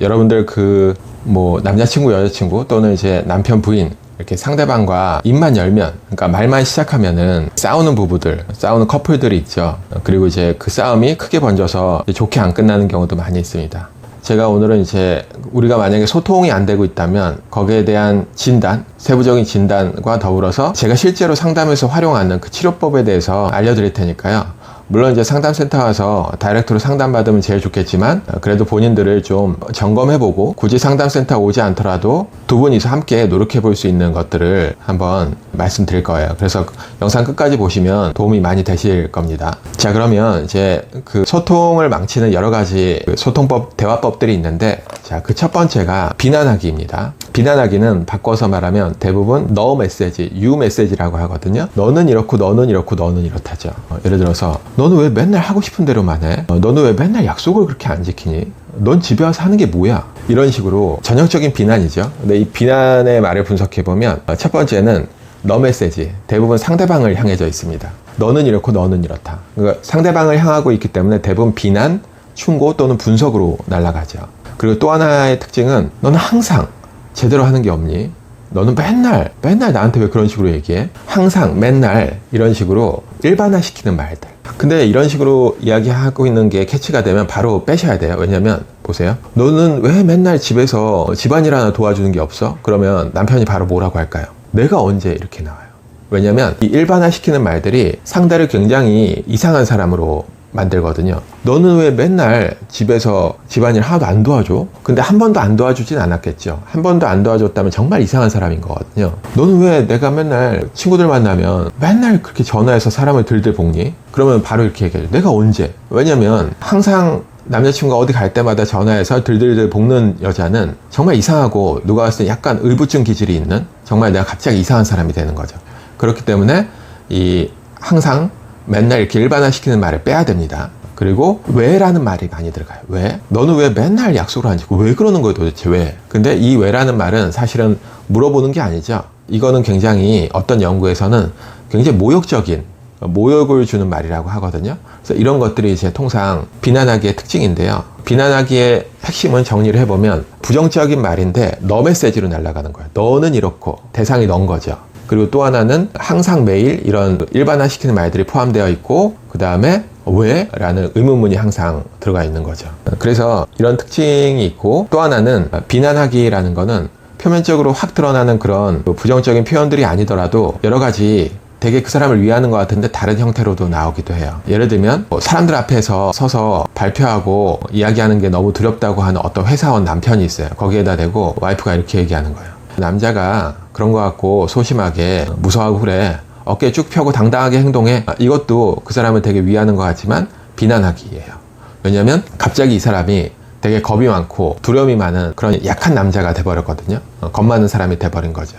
여러분들 그 뭐 남자친구 여자친구 또는 이제 남편 부인 이렇게 상대방과 입만 열면 그러니까 말만 시작하면은 싸우는 부부들 싸우는 커플들이 있죠 그리고 이제 그 싸움이 크게 번져서 좋게 안 끝나는 경우도 많이 있습니다 제가 오늘은 이제 우리가 만약에 소통이 안 되고 있다면 거기에 대한 진단, 세부적인 진단과 더불어서 제가 실제로 상담에서 활용하는 그 치료법에 대해서 알려드릴 테니까요. 물론 이제 상담센터 가서 다이렉트로 상담받으면 제일 좋겠지만 그래도 본인들을 좀 점검해보고 굳이 상담센터 오지 않더라도 두 분이서 함께 노력해 볼 수 있는 것들을 한번 말씀드릴 거예요. 그래서 영상 끝까지 보시면 도움이 많이 되실 겁니다. 자 그러면 이제 그 소통을 망치는 여러 가지 그 소통법, 대화법들이 있는데 자 그 첫 번째가 비난하기입니다. 비난하기는 바꿔서 말하면 대부분 너 메시지, 유 메시지라고 하거든요. 너는 이렇고 너는 이렇고 너는 이렇다죠. 어, 예를 들어서 너는 왜 맨날 하고 싶은 대로만 해? 어, 너는 왜 맨날 약속을 그렇게 안 지키니? 넌 집에 와서 하는 게 뭐야? 이런 식으로 전형적인 비난이죠. 근데 이 비난의 말을 분석해 보면 어, 첫 번째는 너 메시지 대부분 상대방을 향해져 있습니다. 너는 이렇고 너는 이렇다. 그러니까 상대방을 향하고 있기 때문에 대부분 비난, 충고 또는 분석으로 날아가죠. 그리고 또 하나의 특징은 너는 항상 제대로 하는 게 없니? 너는 맨날 맨날 나한테 왜 그런 식으로 얘기해? 항상 맨날 이런 식으로 일반화시키는 말들. 근데 이런 식으로 이야기하고 있는 게 캐치가 되면 바로 빼셔야 돼요. 왜냐면 보세요. 너는 왜 맨날 집에서 집안일 하나 도와주는 게 없어? 그러면 남편이 바로 뭐라고 할까요? 내가 언제 이렇게 나와요? 왜냐면 이 일반화 시키는 말들이 상대를 굉장히 이상한 사람으로 만들거든요. 너는 왜 맨날 집에서 집안일 하나도 안 도와줘? 근데 한 번도 안 도와주진 않았겠죠. 한 번도 안 도와줬다면 정말 이상한 사람인 거거든요. 너는 왜 내가 맨날 친구들 만나면 맨날 그렇게 전화해서 사람을 들들 볶니? 그러면 바로 이렇게 얘기해요. 내가 언제? 왜냐면 항상 남자친구가 어디 갈 때마다 전화해서 들들들 볶는 여자는 정말 이상하고 누가 봤을 때 약간 의부증 기질이 있는 정말 내가 갑자기 이상한 사람이 되는 거죠. 그렇기 때문에 이 항상 맨날 이렇게 일반화시키는 말을 빼야 됩니다. 그리고 왜라는 말이 많이 들어가요. 왜? 너는 왜 맨날 약속을 안 지고 왜 그러는 거예요 도대체 왜? 근데 이 왜라는 말은 사실은 물어보는 게 아니죠. 이거는 굉장히 어떤 연구에서는 굉장히 모욕적인 모욕을 주는 말이라고 하거든요. 그래서 이런 것들이 이제 통상 비난하기의 특징인데요. 비난하기의 핵심은 정리를 해보면 부정적인 말인데 너 메시지로 날아가는 거예요. 너는 이렇고 대상이 넌 거죠. 그리고 또 하나는 항상 매일 이런 일반화시키는 말들이 포함되어 있고 그 다음에 왜? 라는 의문문이 항상 들어가 있는 거죠. 그래서 이런 특징이 있고 또 하나는 비난하기라는 거는 표면적으로 확 드러나는 그런 부정적인 표현들이 아니더라도 여러 가지 되게 그 사람을 위하는 것 같은데 다른 형태로도 나오기도 해요. 예를 들면 뭐 사람들 앞에서 서서 발표하고 이야기하는 게 너무 두렵다고 하는 어떤 회사원 남편이 있어요. 거기에다 대고 와이프가 이렇게 얘기하는 거예요. 남자가 그런 것 같고 소심하게 무서워하고 그래. 어깨 쭉 펴고 당당하게 행동해. 이것도 그 사람을 되게 위하는 것 같지만 비난하기예요. 왜냐면 갑자기 이 사람이 되게 겁이 많고 두려움이 많은 그런 약한 남자가 돼버렸거든요. 어, 겁 많은 사람이 돼버린 거죠.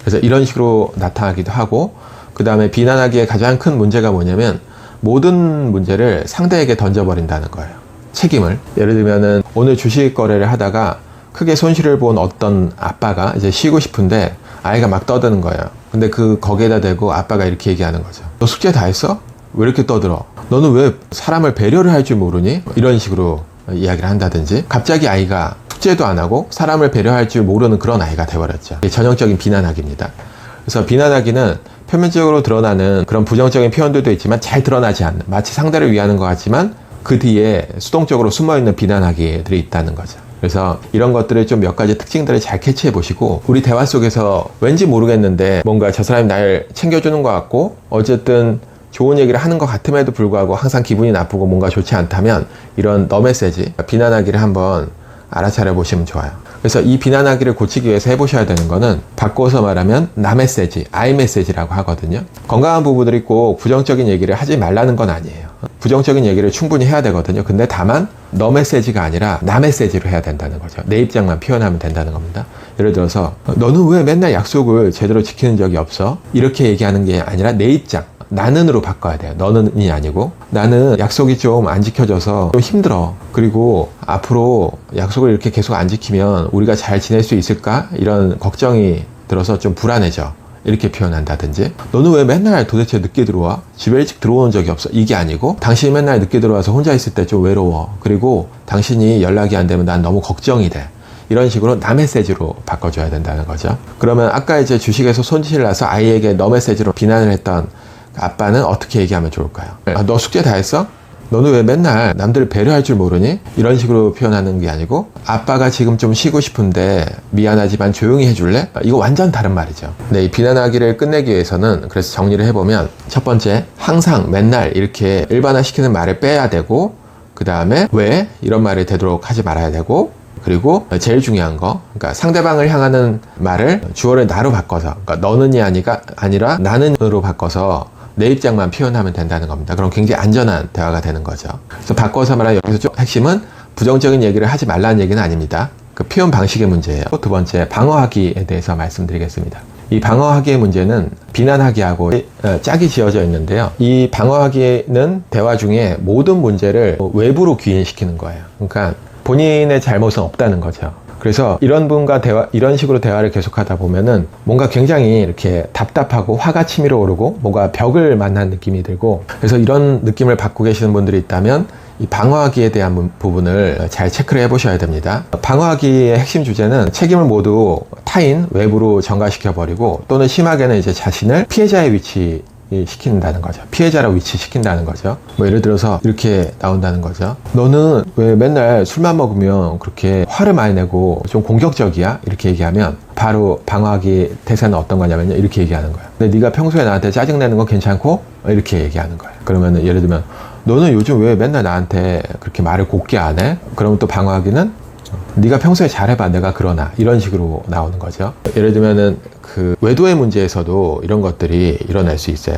그래서 이런 식으로 나타나기도 하고 그 다음에 비난하기에 가장 큰 문제가 뭐냐면 모든 문제를 상대에게 던져버린다는 거예요. 책임을. 예를 들면은 오늘 주식 거래를 하다가 크게 손실을 본 어떤 아빠가 이제 쉬고 싶은데 아이가 막 떠드는 거예요. 근데 그 거기에다 대고 아빠가 이렇게 얘기하는 거죠. 너 숙제 다 했어? 왜 이렇게 떠들어? 너는 왜 사람을 배려를 할 줄 모르니? 이런 식으로 이야기를 한다든지 갑자기 아이가 숙제도 안 하고 사람을 배려할 줄 모르는 그런 아이가. 이게 전형적인 비난하기입니다. 그래서 비난하기는 표면적으로 드러나는 그런 부정적인 표현들도 있지만 잘 드러나지 않는 마치 상대를 위하는 것 같지만 그 뒤에 수동적으로 숨어있는 비난하기들이 있다는 거죠. 그래서 이런 것들을 좀 몇 가지 특징들을 잘 캐치해 보시고 우리 대화 속에서 왠지 모르겠는데 뭔가 저 사람이 날 챙겨주는 것 같고 어쨌든 좋은 얘기를 하는 것 같음에도 불구하고 항상 기분이 나쁘고 뭔가 좋지 않다면 이런 너 메시지 비난하기를 한번 알아차려 보시면 좋아요. 그래서 이 비난하기를 고치기 위해서 해보셔야 되는 거는 바꿔서 말하면 나 메시지, 아이 메시지라고 하거든요. 건강한 부부들이 꼭 부정적인 얘기를 하지 말라는 건 아니에요. 부정적인 얘기를 충분히 해야 되거든요. 근데 다만 너 메시지가 아니라 나 메시지로 해야 된다는 거죠. 내 입장만 표현하면 된다는 겁니다. 예를 들어서 너는 왜 맨날 약속을 제대로 지키는 적이 없어? 이렇게 얘기하는 게 아니라 내 입장. 나는으로 바꿔야 돼요. 너는이 아니고 나는 약속이 좀 안 지켜져서 좀 힘들어. 그리고 앞으로 약속을 이렇게 계속 안 지키면 우리가 잘 지낼 수 있을까? 이런 걱정이 들어서 좀 불안해져. 이렇게 표현한다든지 너는 왜 맨날 도대체 늦게 들어와? 집에 일찍 들어오는 적이 없어. 이게 아니고 당신이 맨날 늦게 들어와서 혼자 있을 때 좀 외로워. 그리고 당신이 연락이 안 되면 난 너무 걱정이 돼. 이런 식으로 나 메시지로 바꿔줘야 된다는 거죠. 그러면 아까 이제 주식에서 손실을 나서 아이에게 너 메시지로 비난을 했던 아빠는 어떻게 얘기하면 좋을까요? 아, 너 숙제 다 했어? 너는 왜 맨날 남들을 배려할 줄 모르니? 이런 식으로 표현하는 게 아니고 아빠가 지금 좀 쉬고 싶은데 미안하지만 조용히 해줄래? 이거 완전 다른 말이죠. 네, 이 비난하기를 끝내기 위해서는 그래서 정리를 해보면 첫 번째 항상 맨날 이렇게 일반화시키는 말을 빼야 되고 그 다음에 왜 이런 말을 되도록 하지 말아야 되고 그리고 제일 중요한 거, 그러니까 상대방을 향하는 말을 주어를 나로 바꿔서, 그러니까 너는이 아니가 아니라 나는으로 바꿔서 내 입장만 표현하면 된다는 겁니다. 그럼 굉장히 안전한 대화가 되는 거죠. 그래서 바꿔서 말하면 여기서 좀 핵심은 부정적인 얘기를 하지 말라는 얘기는 아닙니다. 그 표현 방식의 문제예요. 두 번째, 방어하기에 대해서 말씀드리겠습니다. 이 방어하기의 문제는 비난하기하고 어, 짝이 지어져 있는데요. 이 방어하기는 대화 중에 모든 문제를 외부로 귀인시키는 거예요. 그러니까 본인의 잘못은 없다는 거죠. 그래서 이런 분과 대화, 이런 식으로 대화를 계속하다 보면은 뭔가 굉장히 이렇게 답답하고 화가 치밀어 오르고 뭔가 벽을 만난 느낌이 들고 그래서 이런 느낌을 받고 계시는 분들이 있다면 이 방어하기에 대한 부- 부분을 잘 체크를 해보셔야 됩니다. 방어하기의 핵심 주제는 책임을 모두 타인, 외부로 전가시켜 버리고 또는 심하게는 이제 자신을 피해자의 위치 시킨다는 거죠. 피해자로 위치시킨다는 거죠. 뭐 예를 들어서 이렇게 나온다는 거죠. 너는 왜 맨날 술만 먹으면 그렇게 화를 많이 내고 좀 공격적이야? 이렇게 얘기하면 바로 방어하기 대사는 어떤 거냐면요. 이렇게 얘기하는 거예요. 근데 네가 평소에 나한테 짜증내는 건 괜찮고 이렇게 얘기하는 거예요. 그러면 예를 들면 너는 요즘 왜 맨날 나한테 그렇게 말을 곱게 안 해? 그러면 또 방어하기는 네가 평소에 잘해봐 내가 그러나 이런 식으로 나오는 거죠 예를 들면은 그 외도의 문제에서도 이런 것들이 일어날 수 있어요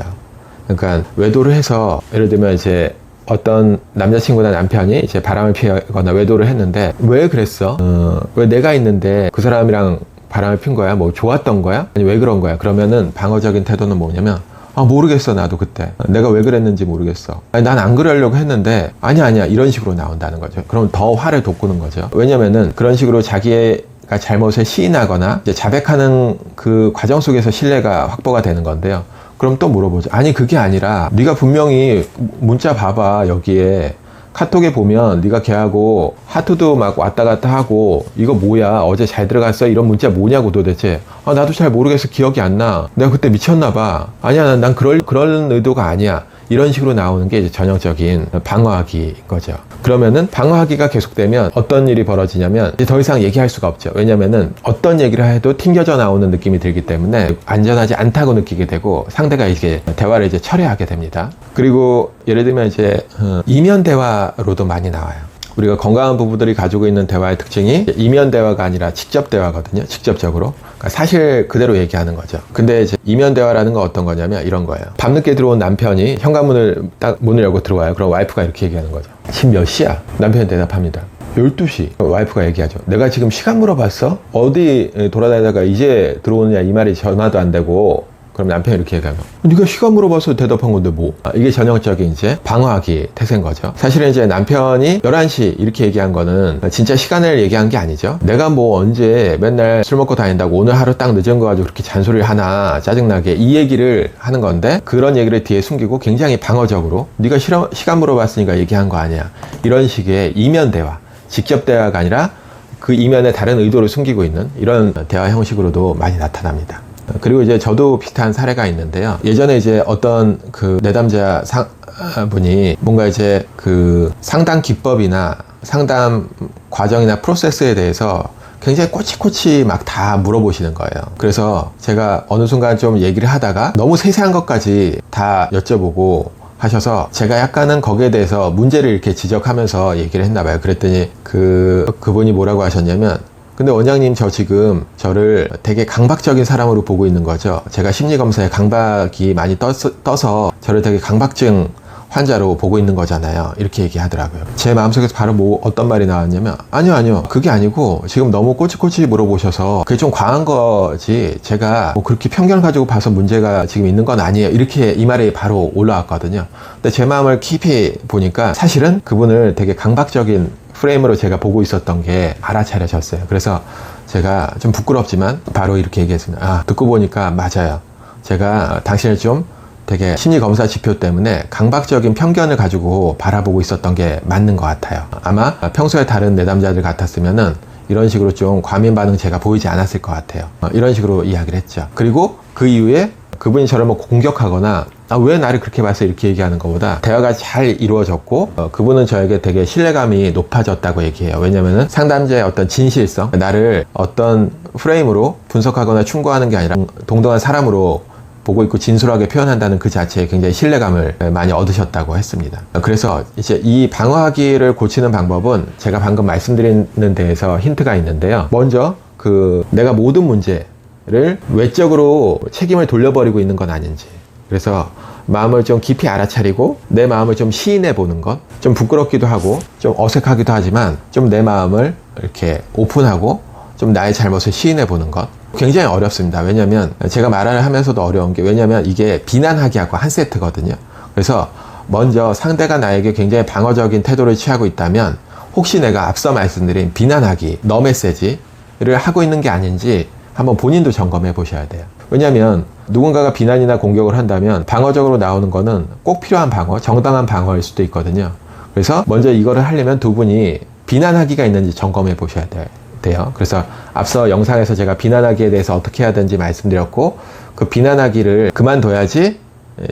그러니까 외도를 해서 예를 들면 이제 어떤 남자친구나 남편이 이제 바람을 피거나 외도를 했는데 왜 그랬어? 어, 왜 내가 있는데 그 사람이랑 바람을 핀 거야? 뭐 좋았던 거야? 아니 왜 그런 거야? 그러면은 방어적인 태도는 뭐냐면 아 모르겠어 나도 그때. 내가 왜 그랬는지 모르겠어. 난 안 그러려고 했는데 아니야 아니야 이런 식으로 나온다는 거죠. 그럼 더 화를 돋구는 거죠. 왜냐면은 그런 식으로 자기가 잘못을 시인하거나 이제 자백하는 그 과정 속에서 신뢰가 확보가 되는 건데요. 그럼 또 물어보죠. 아니 그게 아니라 네가 분명히 문자 봐봐 여기에 카톡에 보면 네가 걔하고 하트도 막 왔다 갔다 하고 이거 뭐야? 어제 잘 들어갔어? 이런 문자 뭐냐고 도대체. 아 나도 잘 모르겠어. 기억이 안 나. 내가 그때 미쳤나 봐. 아니야 난, 난 그럴 그런 의도가 아니야. 이런 식으로 나오는 게 이제 전형적인 방어하기인 거죠. 그러면은 방어하기가 계속되면 어떤 일이 벌어지냐면 이제 더 이상 얘기할 수가 없죠. 왜냐면은 어떤 얘기를 해도 튕겨져 나오는 느낌이 들기 때문에 안전하지 않다고 느끼게 되고 상대가 이제 대화를 이제 철회하게 됩니다. 그리고 예를 들면 이제 어, 이면 대화로도 많이 나와요. 우리가 건강한 부부들이 가지고 있는 대화의 특징이 이면 대화가 아니라 직접 대화거든요. 직접적으로. 그러니까 사실 그대로 얘기하는 거죠. 근데 이제 이면 대화라는 건 어떤 거냐면 이런 거예요. 밤늦게 들어온 남편이 현관문을 딱 문을 열고 들어와요. 그럼 와이프가 이렇게 얘기하는 거죠. 지금 몇 시야? 남편이 대답합니다. 12시. 와이프가 얘기하죠. 내가 지금 시간 물어봤어? 어디 돌아다니다가 이제 들어오느냐 이 말이 전화도 안 되고 그럼 남편이 이렇게 얘기하면 네가 시간 물어봐서 대답한 건데 뭐? 아, 이게 전형적인 이제 방어하기 태세인 거죠. 사실은 이제 남편이 11시 이렇게 얘기한 거는 진짜 시간을 얘기한 게 아니죠. 내가 뭐 언제 맨날 술 먹고 다닌다고 오늘 하루 딱 늦은 거 가지고 그렇게 잔소리를 하나 짜증나게 이 얘기를 하는 건데 그런 얘기를 뒤에 숨기고 굉장히 방어적으로 네가 시러- 시간 물어봤으니까 얘기한 거 아니야. 이런 식의 이면 대화 직접 대화가 아니라 그 이면에 다른 의도를 숨기고 있는 이런 대화 형식으로도 많이 나타납니다. 그리고 이제 저도 비슷한 사례가 있는데요. 예전에 이제 어떤 그 내담자 상, 아, 분이 뭔가 이제 그 상담 기법이나 상담 과정이나 프로세스에 대해서 굉장히 꼬치꼬치 막 다 물어보시는 거예요. 그래서 제가 어느 순간 좀 얘기를 하다가 너무 세세한 것까지 다 여쭤보고 하셔서 제가 약간은 거기에 대해서 문제를 이렇게 지적하면서 얘기를 했나 봐요. 그랬더니 그 그분이 뭐라고 하셨냐면 근데 원장님 저 지금 저를 되게 강박적인 사람으로 보고 있는 거죠. 제가 심리 검사에 강박이 많이 떴, 떠서 저를 되게 강박증 환자로 보고 있는 거잖아요. 이렇게 얘기하더라고요. 제 마음속에서 바로 뭐 어떤 말이 나왔냐면 아니요 아니요 그게 아니고 지금 너무 꼬치꼬치 물어보셔서 그게 좀 과한 거지 제가 뭐 그렇게 편견을 가지고 봐서 문제가 지금 있는 건 아니에요. 이렇게 이 말이 바로 올라왔거든요. 근데 제 마음을 깊이 보니까 사실은 그분을 되게 강박적인 프레임으로 제가 보고 있었던 게 알아차려졌어요. 그래서 제가 좀 부끄럽지만 바로 이렇게 얘기했습니다. 아, 듣고 보니까 맞아요. 제가 당신을 좀 되게 심리 검사 지표 때문에 강박적인 편견을 가지고 바라보고 있었던 게 맞는 것 같아요. 아마 평소에 다른 내담자들 같았으면은 이런 식으로 좀 과민 반응 제가 보이지 않았을 것 같아요. 어, 이런 식으로 이야기를 했죠. 그리고 그 이후에 그분이 저를 뭐 공격하거나 아, 왜 나를 그렇게 봤어 이렇게 얘기하는 것보다 대화가 잘 이루어졌고 어, 그분은 저에게 되게 신뢰감이 높아졌다고 얘기해요. 왜냐면은 상담자의 어떤 진실성, 나를 어떤 프레임으로 분석하거나 충고하는 게 아니라 동등한 사람으로 보고 있고 진솔하게 표현한다는 그 자체에 굉장히 신뢰감을 많이 얻으셨다고 했습니다. 그래서 이제 이 방어하기를 고치는 방법은 제가 방금 말씀드리는 데에서 힌트가 있는데요. 먼저 그 내가 모든 문제를 외적으로 책임을 돌려버리고 있는 건 아닌지. 그래서 마음을 좀 깊이 알아차리고 내 마음을 좀 시인해 보는 것. 좀 부끄럽기도 하고 좀 어색하기도 하지만 좀 내 마음을 이렇게 오픈하고 좀 나의 잘못을 시인해 보는 것. 굉장히 어렵습니다. 왜냐면 제가 말을 하면서도 어려운 게 왜냐면 이게 비난하기하고 한 세트거든요. 그래서 먼저 상대가 나에게 굉장히 방어적인 태도를 취하고 있다면 혹시 내가 앞서 말씀드린 비난하기, 너 메시지를 하고 있는 게 아닌지 한번 본인도 점검해 보셔야 돼요. 왜냐하면 누군가가 비난이나 공격을 한다면 방어적으로 나오는 거는 꼭 필요한 방어, 정당한 방어일 수도 있거든요. 그래서 먼저 이거를 하려면 두 분이 비난하기가 있는지 점검해 보셔야 돼요. 그래서 앞서 영상에서 제가 비난하기에 대해서 어떻게 해야 되는지 말씀드렸고 그 비난하기를 그만둬야지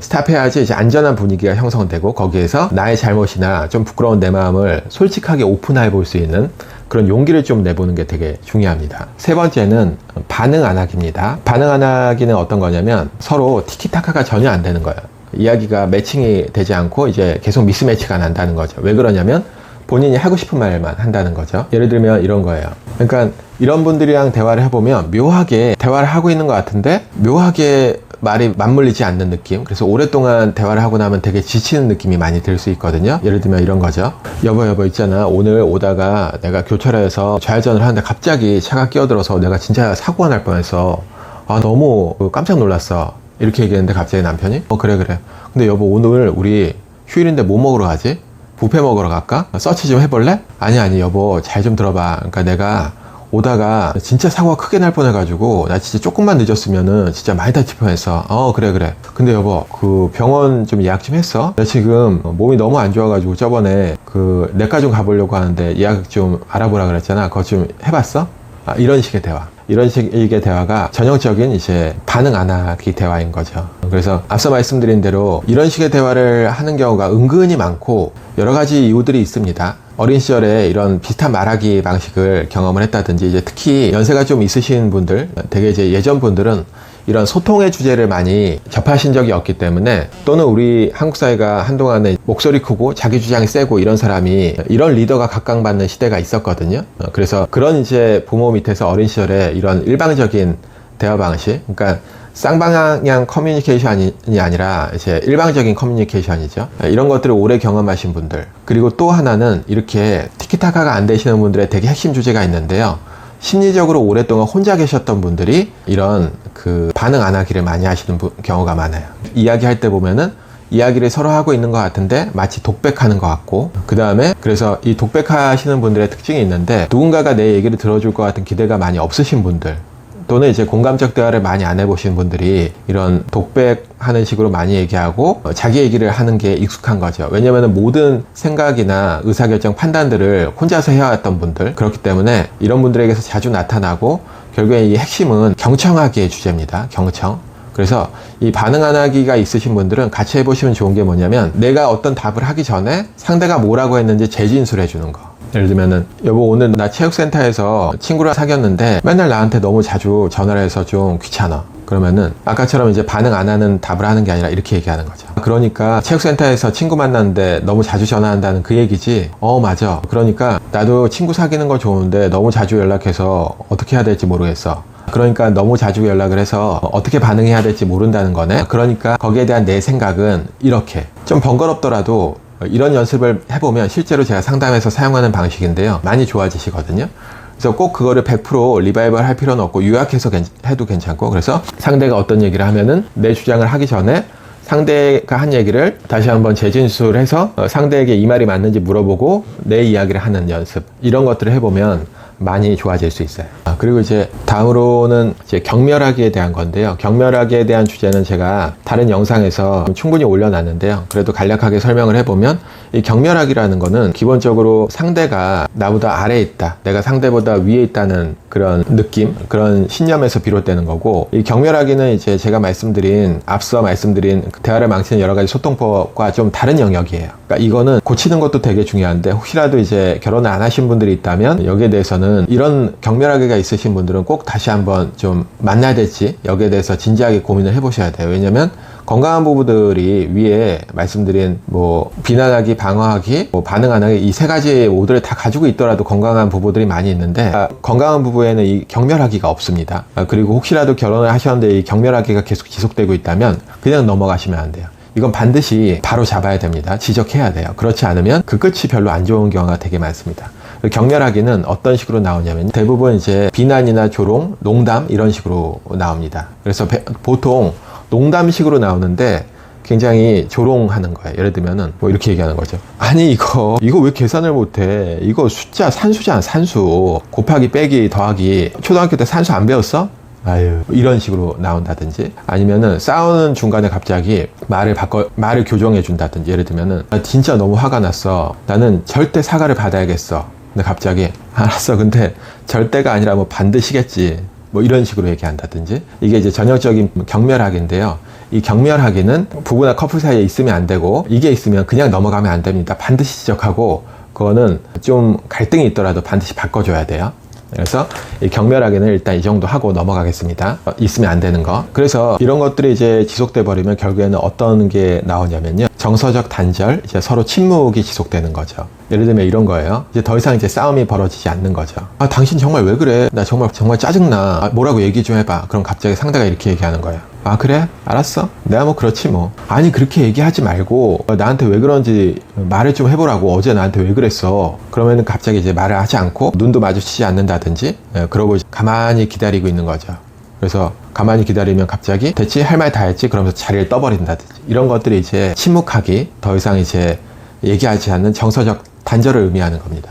스탑해야지 이제 안전한 분위기가 형성되고 거기에서 나의 잘못이나 좀 부끄러운 내 마음을 솔직하게 오픈해 볼 수 있는 그런 용기를 좀 내보는 게 되게 중요합니다. 세 번째는 반응 안 하기입니다. 반응 안 하기는 어떤 거냐면 서로 티키타카가 전혀 안 되는 거예요. 이야기가 매칭이 되지 않고 이제 계속 미스매치가 난다는 거죠. 왜 그러냐면 본인이 하고 싶은 말만 한다는 거죠. 예를 들면 이런 거예요. 그러니까 이런 분들이랑 대화를 해보면 묘하게 대화를 하고 있는 것 같은데 묘하게 말이 맞물리지 않는 느낌. 그래서 오랫동안 대화를 하고 나면 되게 지치는 느낌이 많이 들 수 있거든요. 예를 들면 이런 거죠. 여보, 여보, 있잖아. 오늘 오다가 내가 교차로에서 좌회전을 하는데 갑자기 차가 끼어들어서 내가 진짜 사고가 날 뻔했어. 아, 너무 깜짝 놀랐어. 이렇게 얘기했는데 갑자기 남편이, 어, 그래, 그래. 근데 여보, 오늘 우리 휴일인데 뭐 먹으러 가지? 뷔페 먹으러 갈까? 서치 좀 해볼래? 아니 아니 여보 잘 좀 들어봐 그러니까 내가 오다가 진짜 사고가 크게 날 뻔해가지고 나 진짜 조금만 늦었으면은 진짜 많이 다칠 뻔했어 어 그래 그래 근데 여보 그 병원 좀 예약 좀 했어? 나 지금 몸이 너무 안 좋아가지고 저번에 그 내과 좀 가보려고 하는데 예약 좀 알아보라 그랬잖아 그거 좀 해봤어? 아, 이런 식의 대화 이런 식의 대화가 전형적인 이제 반응 안 하기 대화인 거죠. 그래서 앞서 말씀드린 대로 이런 식의 대화를 하는 경우가 은근히 많고 여러 가지 이유들이 있습니다. 어린 시절에 이런 비슷한 말하기 방식을 경험을 했다든지 이제 특히 연세가 좀 있으신 분들, 되게 이제 예전 분들은 이런 소통의 주제를 많이 접하신 적이 없기 때문에 또는 우리 한국 사회가 한동안에 목소리 크고 자기 주장이 세고 이런 사람이 이런 리더가 각광받는 시대가 있었거든요. 어, 그래서 그런 이제 부모 밑에서 어린 시절에 이런 일방적인 대화 방식, 그러니까 쌍방향 커뮤니케이션이 아니라 이제 일방적인 커뮤니케이션이죠. 이런 것들을 오래 경험하신 분들. 그리고 또 하나는 이렇게 티키타카가 안 되시는 분들의 되게 핵심 주제가 있는데요. 심리적으로 오랫동안 혼자 계셨던 분들이 이런 그 반응 안 하기를 많이 하시는 부- 경우가 많아요. 이야기할 때 보면은 이야기를 서로 하고 있는 것 같은데 마치 독백하는 것 같고 그 다음에 그래서 이 독백하시는 분들의 특징이 있는데 누군가가 내 얘기를 들어줄 것 같은 기대가 많이 없으신 분들 또는 이제 공감적 대화를 많이 안 해보신 분들이 이런 독백하는 식으로 많이 얘기하고 어, 자기 얘기를 하는 게 익숙한 거죠. 왜냐하면 모든 생각이나 의사결정 판단들을 혼자서 해왔던 분들 그렇기 때문에 이런 분들에게서 자주 나타나고 결국에 이 핵심은 경청하기의 주제입니다. 경청. 그래서 이 반응 안 하기가 있으신 분들은 같이 해보시면 좋은 게 뭐냐면 내가 어떤 답을 하기 전에 상대가 뭐라고 했는지 재진술해 주는 거. 예를 들면은 여보 오늘 나 체육센터에서 친구랑 사귀었는데 맨날 나한테 너무 자주 전화를 해서 좀 귀찮아. 그러면은 아까처럼 이제 반응 안 하는 답을 하는 게 아니라 이렇게 얘기하는 거죠. 그러니까 체육센터에서 친구 만났는데 너무 자주 전화한다는 그 얘기지. 어 맞아. 그러니까 나도 친구 사귀는 거 좋은데 너무 자주 연락해서 어떻게 해야 될지 모르겠어. 그러니까 너무 자주 연락을 해서 어떻게 반응해야 될지 모른다는 거네. 그러니까 거기에 대한 내 생각은 이렇게 좀 번거롭더라도 이런 연습을 해보면 실제로 제가 상담에서 사용하는 방식인데요. 많이 좋아지시거든요. 그래서 꼭 그거를 100% 리바이벌 할 필요는 없고 요약해서 괜- 해도 괜찮고 그래서 상대가 어떤 얘기를 하면은 내 주장을 하기 전에 상대가 한 얘기를 다시 한번 재진술해서 어, 상대에게 이 말이 맞는지 물어보고 내 이야기를 하는 연습 이런 것들을 해보면 많이 좋아질 수 있어요. 아, 그리고 이제 다음으로는 이제 경멸하기에 대한 건데요. 경멸하기에 대한 주제는 제가 다른 영상에서 충분히 올려놨는데요. 그래도 간략하게 설명을 해보면 이 경멸하기라는 거는 기본적으로 상대가 나보다 아래에 있다. 내가 상대보다 위에 있다는 그런 느낌, 그런 신념에서 비롯되는 거고 이 경멸하기는 이제 제가 말씀드린 앞서 말씀드린 그 대화를 망치는 여러 가지 소통법과 좀 다른 영역이에요. 그러니까 이거는 고치는 것도 되게 중요한데 혹시라도 이제 결혼을 안 하신 분들이 있다면 여기에 대해서는 이런 경멸하기가 있으신 분들은 꼭 다시 한번 좀 만나야 될지 여기에 대해서 진지하게 고민을 해보셔야 돼요. 왜냐면 건강한 부부들이 위에 말씀드린 뭐 비난하기, 방어하기, 뭐 반응 안 하기 이 세 가지 모드를 다 가지고 있더라도 건강한 부부들이 많이 있는데 아, 건강한 부부에는 이 경멸하기가 없습니다. 아, 그리고 혹시라도 결혼을 하셨는데 이 경멸하기가 계속 지속되고 있다면 그냥 넘어가시면 안 돼요. 이건 반드시 바로 잡아야 됩니다. 지적해야 돼요. 그렇지 않으면 그 끝이 별로 안 좋은 경우가 되게 많습니다. 경멸하기는 어떤 식으로 나오냐면 대부분 이제 비난이나 조롱, 농담 이런 식으로 나옵니다. 그래서 배- 보통 농담식으로 나오는데 굉장히 조롱하는 거예요. 예를 들면은 뭐 이렇게 얘기하는 거죠. 아니 이거 이거 왜 계산을 못해? 이거 숫자 산수잖아 산수 곱하기 빼기 더하기 초등학교 때 산수 안 배웠어? 아유 이런 식으로 나온다든지 아니면은 싸우는 중간에 갑자기 말을 바꿔 말을 교정해 준다든지 예를 들면은 나 진짜 너무 화가 났어 나는 절대 사과를 받아야겠어 근데 갑자기 알았어 근데 절대가 아니라 뭐 반드시겠지 뭐 이런 식으로 얘기한다든지 이게 이제 전형적인 경멸하기인데요 이 경멸하기는 부부나 커플 사이에 있으면 안 되고 이게 있으면 그냥 넘어가면 안 됩니다 반드시 지적하고 그거는 좀 갈등이 있더라도 반드시 바꿔줘야 돼요 그래서 이 경멸하기는 일단 이 정도 하고 넘어가겠습니다. 어, 있으면 안 되는 거. 그래서 이런 것들이 이제 지속돼 버리면 결국에는 어떤 게 나오냐면요. 정서적 단절, 이제 서로 침묵이 지속되는 거죠. 예를 들면 이런 거예요. 이제 더 이상 이제 싸움이 벌어지지 않는 거죠. 아, 당신 정말 왜 그래? 나 정말 정말 짜증나. 아, 뭐라고 얘기 좀 해봐. 그럼 갑자기 상대가 이렇게 얘기하는 거예요. 아 그래? 알았어. 내가 뭐 그렇지 뭐. 아니 그렇게 얘기하지 말고 어, 나한테 왜 그런지 말을 좀 해보라고. 어제 나한테 왜 그랬어? 그러면은 갑자기 이제 말을 하지 않고 눈도 마주치지 않는다든지 예, 그러고 가만히 기다리고 있는 거죠. 그래서 가만히 기다리면 갑자기 대체 할 말 다 했지 그러면서 자리를 떠버린다든지 이런 것들이 이제 침묵하기 더 이상 이제 얘기하지 않는 정서적 단절을 의미하는 겁니다.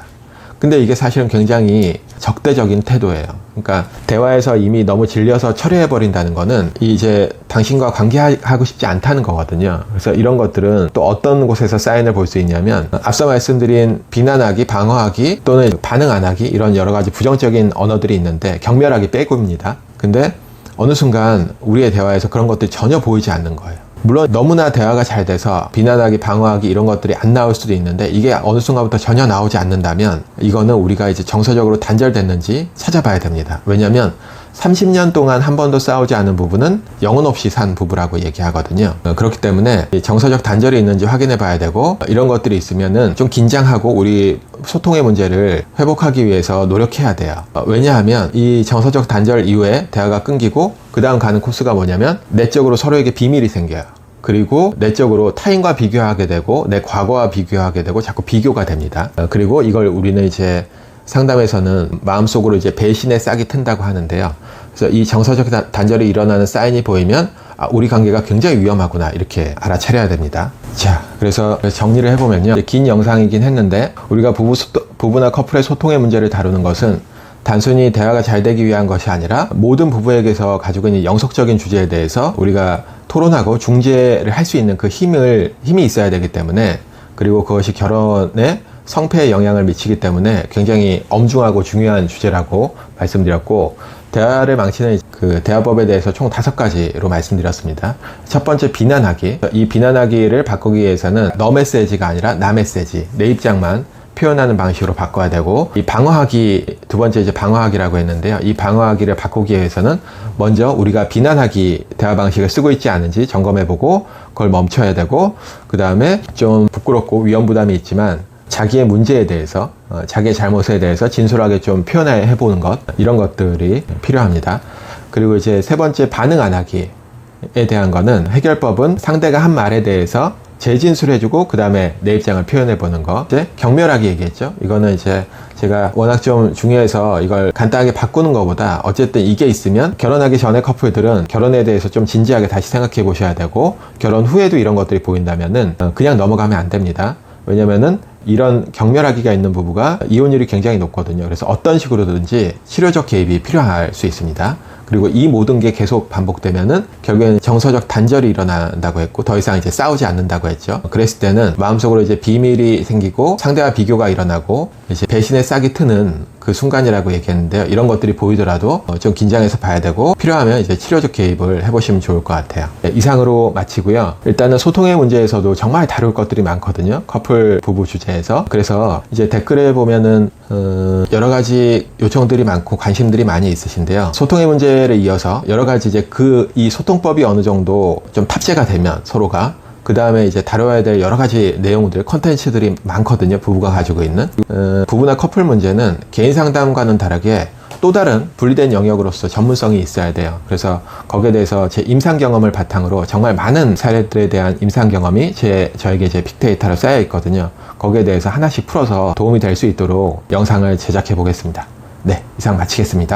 근데 이게 사실은 굉장히 적대적인 태도예요. 그러니까 대화에서 이미 너무 질려서 처리해 버린다는 거는 이제 당신과 관계하고 싶지 않다는 거거든요. 그래서 이런 것들은 또 어떤 곳에서 사인을 볼 수 있냐면 앞서 말씀드린 비난하기, 방어하기 또는 반응 안 하기 이런 여러 가지 부정적인 언어들이 있는데 경멸하기 빼고입니다. 근데 어느 순간 우리의 대화에서 그런 것들이 전혀 보이지 않는 거예요. 물론 너무나 대화가 잘 돼서 비난하기, 방어하기 이런 것들이 안 나올 수도 있는데 이게 어느 순간부터 전혀 나오지 않는다면 이거는 우리가 이제 정서적으로 단절됐는지 찾아봐야 됩니다. 왜냐하면 30년 동안 한 번도 싸우지 않은 부부는 영혼 없이 산 부부라고 얘기하거든요. 어, 그렇기 때문에 이 정서적 단절이 있는지 확인해 봐야 되고 이런 것들이 있으면은 좀 긴장하고 우리 소통의 문제를 회복하기 위해서 노력해야 돼요. 어, 왜냐하면 이 정서적 단절 이후에 대화가 끊기고 그 다음 가는 코스가 뭐냐면 내적으로 서로에게 비밀이 생겨요. 그리고 내적으로 타인과 비교하게 되고 내 과거와 비교하게 되고 자꾸 비교가 됩니다. 어, 그리고 이걸 우리는 이제 상담에서는 마음속으로 이제 배신의 싹이 튼다고 하는데요. 그래서 이 정서적 단- 단절이 일어나는 사인이 보이면 아, 우리 관계가 굉장히 위험하구나 이렇게 알아차려야 됩니다. 자, 그래서 정리를 해보면요. 긴 영상이긴 했는데 우리가 부부 소- 부부나 커플의 소통의 문제를 다루는 것은 단순히 대화가 잘 되기 위한 것이 아니라 모든 부부에게서 가지고 있는 영속적인 주제에 대해서 우리가 토론하고 중재를 할 수 있는 그 힘을 힘이 있어야 되기 때문에 그리고 그것이 결혼에 성패에 영향을 미치기 때문에 굉장히 엄중하고 중요한 주제라고 말씀드렸고 대화를 망치는 그 대화법에 대해서 총 다섯 가지로 말씀드렸습니다. 첫 번째 비난하기. 이 비난하기를 바꾸기 위해서는 너 메시지가 아니라 나 메시지, 내 입장만 표현하는 방식으로 바꿔야 되고 이 방어하기 두 번째 이제 방어하기라고 했는데요. 이 방어하기를 바꾸기 위해서는 먼저 우리가 비난하기 대화 방식을 쓰고 있지 않은지 점검해 보고 그걸 멈춰야 되고 그 다음에 좀 부끄럽고 위험 부담이 있지만 자기의 문제에 대해서 어, 자기의 잘못에 대해서 진솔하게 좀 표현해 보는 것 이런 것들이 필요합니다. 그리고 이제 세 번째 반응 안 하기에 대한 거는 해결법은 상대가 한 말에 대해서 재진술해주고 그 다음에 내 입장을 표현해보는 거. 이제 경멸하게 얘기했죠. 이거는 이제 제가 워낙 좀 중요해서 이걸 간단하게 바꾸는 것보다 어쨌든 이게 있으면 결혼하기 전에 커플들은 결혼에 대해서 좀 진지하게 다시 생각해 보셔야 되고 결혼 후에도 이런 것들이 보인다면은 어, 그냥 넘어가면 안 됩니다. 왜냐면은 이런 경멸하기가 있는 부부가 이혼율이 굉장히 높거든요. 그래서 어떤 식으로든지 치료적 개입이 필요할 수 있습니다. 그리고 이 모든 게 계속 반복되면은 결국에는 정서적 단절이 일어난다고 했고 더 이상 이제 싸우지 않는다고 했죠. 그랬을 때는 마음속으로 이제 비밀이 생기고 상대와 비교가 일어나고 이제 배신의 싹이 트는 그 순간이라고 얘기했는데요. 이런 것들이 보이더라도 어, 좀 긴장해서 봐야 되고 필요하면 이제 치료적 개입을 해보시면 좋을 것 같아요. 네, 이상으로 마치고요. 일단은 소통의 문제에서도 정말 다룰 것들이 많거든요. 커플 부부 주제에서. 그래서 이제 댓글에 보면은 어, 여러 가지 요청들이 많고 관심들이 많이 있으신데요. 소통의 문제를 이어서 여러 가지 이제 그 이 소통법이 어느 정도 좀 탑재가 되면 서로가 그 다음에 이제 다뤄야 될 여러 가지 내용들, 컨텐츠들이 많거든요. 부부가 가지고 있는. 어, 부부나 커플 문제는 개인 상담과는 다르게 또 다른 분리된 영역으로서 전문성이 있어야 돼요. 그래서 거기에 대해서 제 임상 경험을 바탕으로 정말 많은 사례들에 대한 임상 경험이 제, 저에게 제 빅데이터로 쌓여 있거든요. 거기에 대해서 하나씩 풀어서 도움이 될 수 있도록 영상을 제작해 보겠습니다. 네, 이상 마치겠습니다.